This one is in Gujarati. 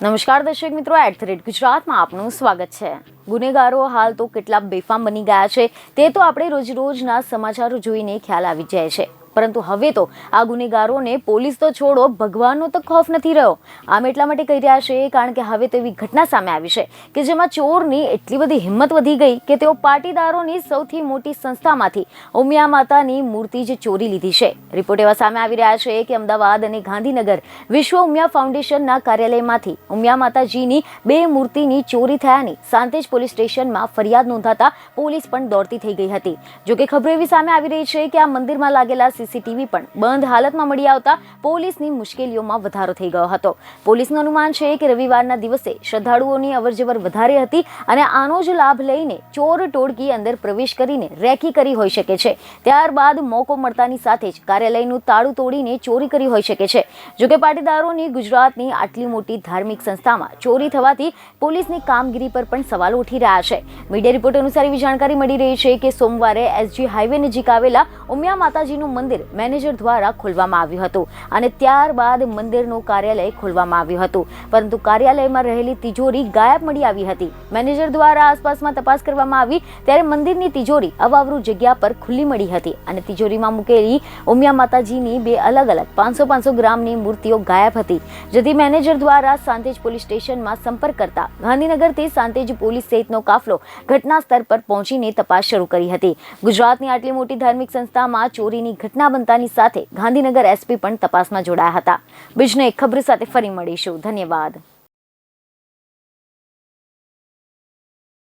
નમસ્કાર દર્શક મિત્રો એટ ધ રેટ ગુજરાતમાં આપનું સ્વાગત છે. ગુનેગારો હાલ તો કેટલા બેફામ બની ગયા છે, તે તો આપણે રોજ રોજના સમાચારો જોઈને ખ્યાલ આવી જાય છે. પરંતુ હવે તો આ ગુનેગારોને પોલીસ તો છોડો, ભગવાનનો તો ખોફ નથી રહ્યો. આમ એટલા માટે કહી રહ્યા છે કારણ કે હવે તો એવી ઘટના સામે આવી છે કે જેમાં ચોરની એટલી બધી હિંમત વધી ગઈ કે તેઓ પાટીદારોની સૌથી મોટી સંસ્થામાંથી ઉમિયા માતાની મૂર્તિ જ ચોરી લીધી છે. રિપોર્ટ એવા સામે આવી રહ્યા છે કે અમદાવાદ અને ગાંધીનગર વિશ્વ ઉમિયા ફાઉન્ડેશનના કાર્યાલયમાંથી ઉમિયા માતાજીની બે મૂર્તિની ચોરી થયાની સાંતેજ પોલીસ સ્ટેશનમાં ફરિયાદ નોંધાતા પોલીસ પણ દોડતી થઈ ગઈ હતી. જોકે ખબરો એવી સામે આવી રહી છે કે આ મંદિરમાં લાગેલા સીસીટીવી પણ બંધ હાલતમાં મળી આવતા પોલીસની મુશ્કેલીઓમાં વધારો થઈ ગયો હતો. પોલીસનું અનુમાન છે કે રવિવારના દિવસે શ્રદ્ધાળુઓની અવરજવર વધારે હતી અને આનો જ લાભ લઈને ચોર ટોળકી અંદર પ્રવેશ કરીને રેકી કરી હોઈ શકે છે. ત્યારબાદ મોકો મળતાની સાથે જ કાર્યાલયનું તાળું તોડીને ચોરી કરી હોઈ શકે છે. જોકે પાટીદારોની ગુજરાતની આટલી મોટી ધાર્મિક સંસ્થામાં ચોરી થવાથી પોલીસની કામગીરી પર પણ સવાલ ઉઠી રહ્યા છે. મીડિયા રિપોર્ટ અનુસાર એવી જાણકારી મળી રહી છે કે સોમવારે એસજી હાઈવે નજીક આવેલા ઉમિયા માતાજીનું મંદિર મેનેજર દ્વારા ખોલવામાં આવ્યું હતું અને ત્યારબાદ મંદિરનું કાર્યાલય ખોલવામાં આવ્યું હતું. પરંતુ કાર્યાલયમાં રહેલી તિજોરી ગાયબ મળી આવી હતી. મેનેજર દ્વારા આસપાસમાં તપાસ કરવામાં આવી, ત્યારે મંદિરની તિજોરી અવાવરૂ જગ્યા પર ખુલ્લી મળી હતી અને તિજોરીમાં મૂકેલી ઉમિયા માતાજીની બે અલગ અલગ પાંચસો પાંચસો ગ્રામની મૂર્તિઓ ગાયબ હતી. જેથી મેનેજર દ્વારા સાંતેજ પોલીસ સ્ટેશનમાં સંપર્ક કરતા ગાંધીનગરથી સાંતેજ પોલીસ સહિતનો કાફલો ઘટના સ્થળ પર પહોંચીને તપાસ શરૂ કરી હતી. ગુજરાતની આટલી મોટી ધાર્મિક સંસ્થામાં ચોરીની ઘટના બનતાની સાથે ગાંધીનગર એસપી પણ તપાસમાં જોડાયા હતા. બીજને એક ખબર સાથે ફરી મળીશું. ધન્યવાદ.